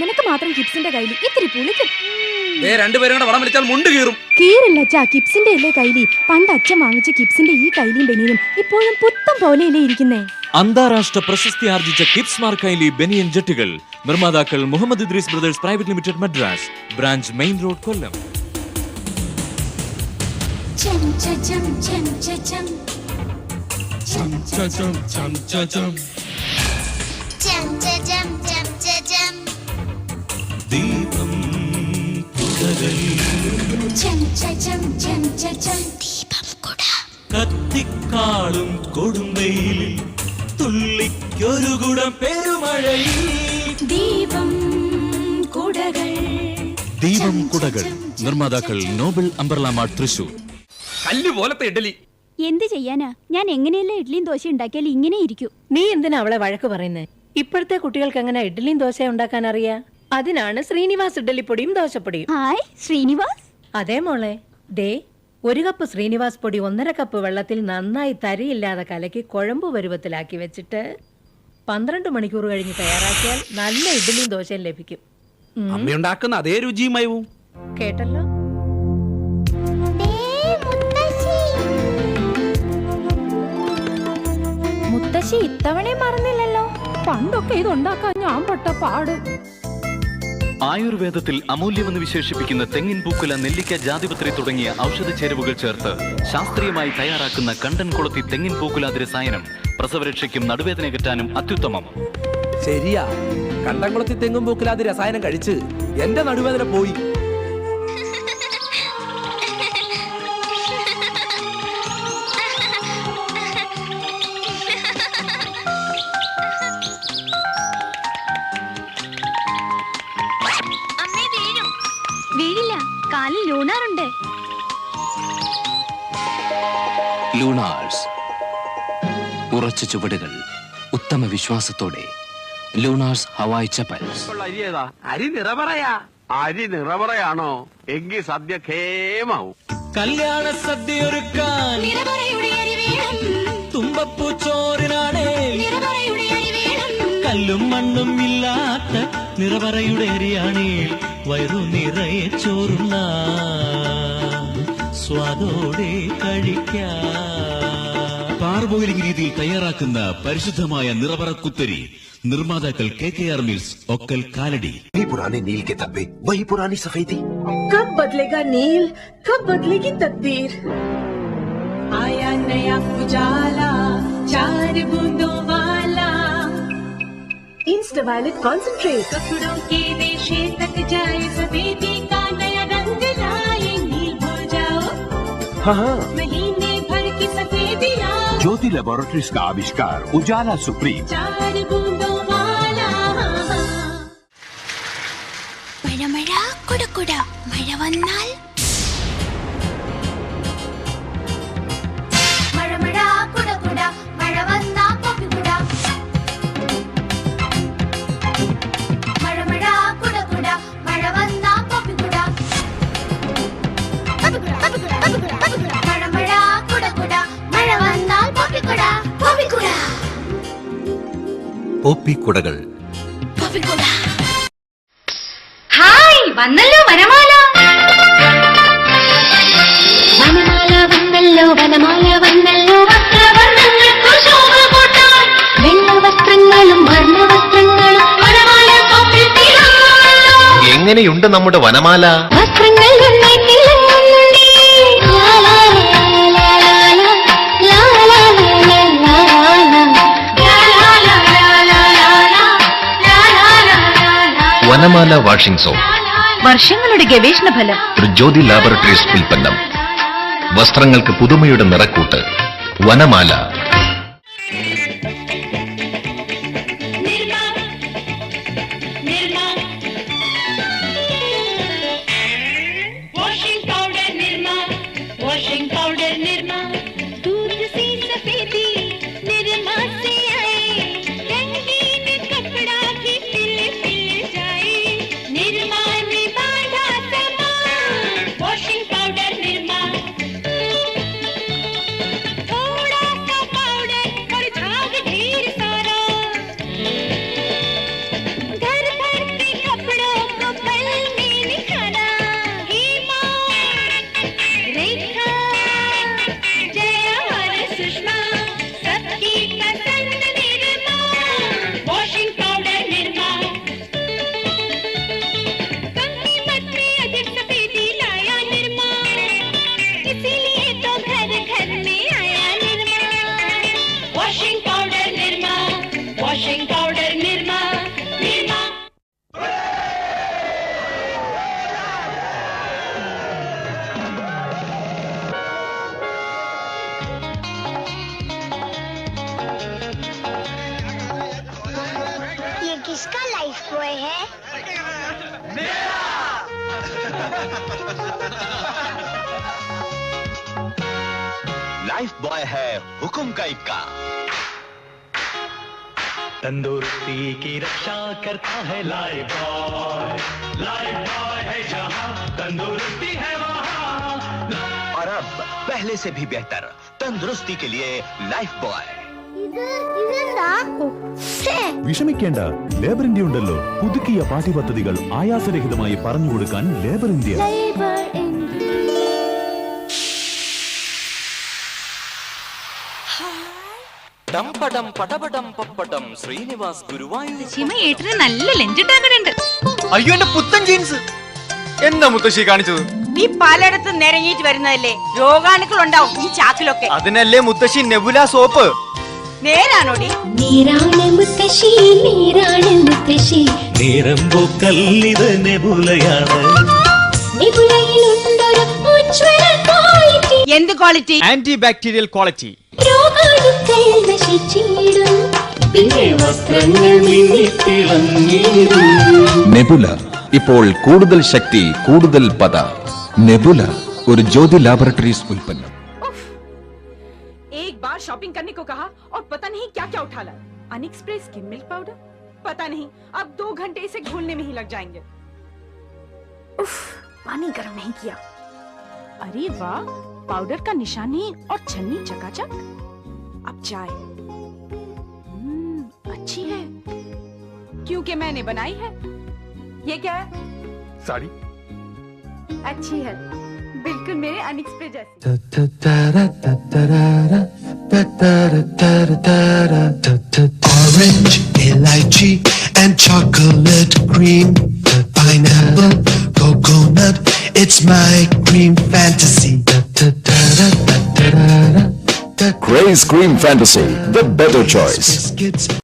നിനക്ക് മാത്രം കിപ്സിന്റെ കയ്യിൽ ഇത്തിരി പുളിക്കും. ദേ രണ്ടുപേരും കൂടെ വടം വിളിച്ചാൽ മുണ്ട് കീറും. കീറില്ല അച്ഛാ കിപ്സിന്റെ അല്ലേ കൈലി പണ്ട് അച്ഛൻ വാങ്ങിച്ച കിപ്സിന്റെ ഈ കൈലിയും ബനിയനും ഇപ്പോഴും പുത്തം പോലെയല്ലേ ഇരിക്കുന്നേ. അന്താരാഷ്ട്ര പ്രശസ്തി ആർജിച്ച കിപ്സ് മാർക്കൈലി ബനിയൻ ജെട്ടുകൾ നിർമ്മാതാക്കൾ Muhammad Idris brothers private limited Madras branch main road Kollam. ചം ചം ചം ചം ചം ചം ചം. ചം ചം ചം ചം ചം ചം. കത്തിക്കാളും കൊടുമ്പയിൽ തുള്ളിക്കൊരു കുടം പെരുമഴയിൽ. ദീപം കുടകൾ ദീപം കുടകൾ. നിർമ്മാതാക്കൾ നോബൽ അംബർല മാർട്ട് തൃശൂർ. കല്ല് പോലത്തെ ഇഡലി എന്ത് ചെയ്യാനാ? ഞാൻ എങ്ങനെയല്ല ഇഡ്ലിയും ദോശ ഉണ്ടാക്കിയാൽ ഇങ്ങനെ ഇരിക്കൂ നീ എന്തിനാ അവളെ വഴക്ക് പറയുന്നത് ഇപ്പോഴത്തെ കുട്ടികൾക്ക് എങ്ങനെ ഇഡ്ഡലിയും ദോശ ഉണ്ടാക്കാൻ അറിയാ അതിനാണ് ശ്രീനിവാസ് ഇഡ്ഡലിപ്പൊടിയും ദോശപ്പൊടിയും. ഹായ് ശ്രീനിവാസ്. അതേ മോളെ. ദേ ഒരു കപ്പ് ശ്രീനിവാസ് പൊടി ഒന്നര കപ്പ് വെള്ളത്തിൽ നന്നായി തരിയില്ലാതെ കലക്കി കുഴമ്പ് പരുവത്തിലാക്കി വെച്ചിട്ട് പന്ത്രണ്ട് മണിക്കൂർ കഴിഞ്ഞ് തയ്യാറാക്കിയാൽ നല്ല ഇഡ്ഡലിയും ദോശയും ലഭിക്കും. ഉം, അമ്മയുണ്ടാക്കുന്ന അതേ രുചിയുമായവും കേട്ടല്ലോ? മുത്തശ്ശി ഇത്തവണയും മറന്നില്ലല്ലോ. പണ്ടൊക്കെ ഇതുണ്ടാക്കാൻ ഞാൻ പെട്ട പാട്. ആയുർവേദത്തിൽ അമൂല്യമെന്ന് വിശേഷിപ്പിക്കുന്ന തെങ്ങിൻ പൂക്കുല നെല്ലിക്ക ജാതിപത്രി തുടങ്ങിയ ഔഷധ ചേരുവകൾ ചേർത്ത് ശാസ്ത്രീയമായി തയ്യാറാക്കുന്ന കണ്ടൻ കുളത്തി തെങ്ങിൻ പൂക്കുല രസായനം പ്രസവരക്ഷയ്ക്കും നടുവേദനയകറ്റാനും അത്യുത്തമം. ശരിയാ. കണ്ടംകുളത്തി തെങ്ങും പൂക്കിലാതി രസായനം കഴിച്ച് എന്റെ നടുവേദന പോയി. ലൂണാർസ് ഉറച്ച ചുവടുകൾ ഉത്തമ വിശ്വാസത്തോടെ ലൂണാഴ്സ് ഹവായ് ചപ്പൽസ് അരി നിറപറയാ അരി നിറപറയാണോ എങ്കിൽ സദ്യ ഖേമാവും. കല്യാണ സദ്യ ഒരുക്കാൻ അരി വേണം. തുമ്പപ്പൂ ചോറിനാണ്. നിറപറയുടെ അരി വേണം. കല്ലും മണ്ണും ഇല്ലാത്ത നിറവറയുടെ അരിയാണേൽ വയറു നിറയെ ചോറുന്ന സ്വാദോടെ കഴിക്കാം പാർബോയിലിംഗ് രീതിയിൽ തയ്യാറാക്കുന്ന പരിശുദ്ധമായ നിറവറ കുത്തരി നിർമ്മാതാക്കൾ K K R Mills Okkal Kalady वही पुराने नील के धब्बे वही पुरानी सफेदी कब बदलेगा नील कब बदलेगी तकदीर आया नया उजाला चार बूंदों वाला इंस्ट वायलेट कॉन्सेंट्रेट कपड़ों के रेशे तक जाए सफेदी हाँ हाँ। महीने भर की सफेदियाँ। ज्योति लेबोरेटरीज का आविष्कार उजाला सुप्रीम। चार वाला हाँ हाँ. പൊപ്പിക്കുട ഹായ് വന്നല്ലോ വനമാല. വനമാല വന്നല്ലോ വനമാല വന്നല്ലോ വസ്ത്രവർണങ്ങൾക്കു ശോഭ കൂട്ടാൻ വെള്ള വസ്ത്രങ്ങളും വർണ വസ്ത്രങ്ങളും വനമാല. എങ്ങനെയുണ്ട് നമ്മുടെ വനമാല? വസ്ത്രങ്ങൾ നന്നായി വനമാല വാഷിംഗ് സോപ്പ്. വർഷങ്ങളുടെ ഗവേഷണ ഫലം. ത്രിജ്യോതി ലാബോറട്ടറീസ് ഉൽപ്പന്നം. വസ്ത്രങ്ങൾക്ക് പുതുമയുടെ നിറക്കൂട്ട്. വനമാല. लाइफ बॉय है हुकुम का इक्का। तंदुरुस्ती की रक्षा करता है लाइफ बॉय लाइफ बॉय है जहाँ तंदुरुस्ती है वहाँ। और अब पहले से भी बेहतर तंदुरुस्ती के लिए लाइफ बॉय വിഷമിക്കേണ്ട. ലേബർ ഇന്ത്യ ഉണ്ടല്ലോ. പുതുക്കിയ പാഠ്യപദ്ധതികൾ ആയാസരഹിതമായി പറഞ്ഞു കൊടുക്കാൻ ലേബർ ഇന്ത്യ ഡംപടം പടപടം പപ്പടം ശ്രീനിവാസ് ഗുരുവായൂർ നല്ല അയ്യോ എന്റെ പുത്തൻ ജീൻസ് എന്താ മുത്തശ്ശി കാണിച്ചത്? നീ പലയിടത്തും നിരങ്ങിയിട്ട് വരുന്നതല്ലേ? രോഗാണുക്കൾ ഉണ്ടാവും ഈ ചാക്കിലൊക്കെ. അതിനല്ലേ മുത്തശ്ശി നെബുല സോപ്പ് നേരം എന്ത് quality? Anti bacterial quality Nebula ഇപ്പോൾ കൂടുതൽ ശക്തി കൂടുതൽ പത. നെബുല ഒരു ജ്യോതി ലാബറട്ടറീസ് ഉൽപ്പന്നം. शॉपिंग करने को कहा और पता नहीं क्या क्या उठा ला अनएक्सप्रेस स्किन मिल्क पाउडर? पता नहीं अब दो घंटे इसे घोलने में ही लग जाएँगे। उफ, पानी गर्म नहीं किया। अरे वाह पाउडर का निशानी और छन्नी चकाचक। अब चाय। हम्म, अच्छी है। क्योंकि मैंने बनाई है? ये क्या है? സാരി अच्छी है। बिल्कुल मेरे अनएक्सप्रेस जैसी। Orange, lychee, and chocolate cream. Pineapple, coconut, it's my cream fantasy. Craze Cream Fantasy, the better choice.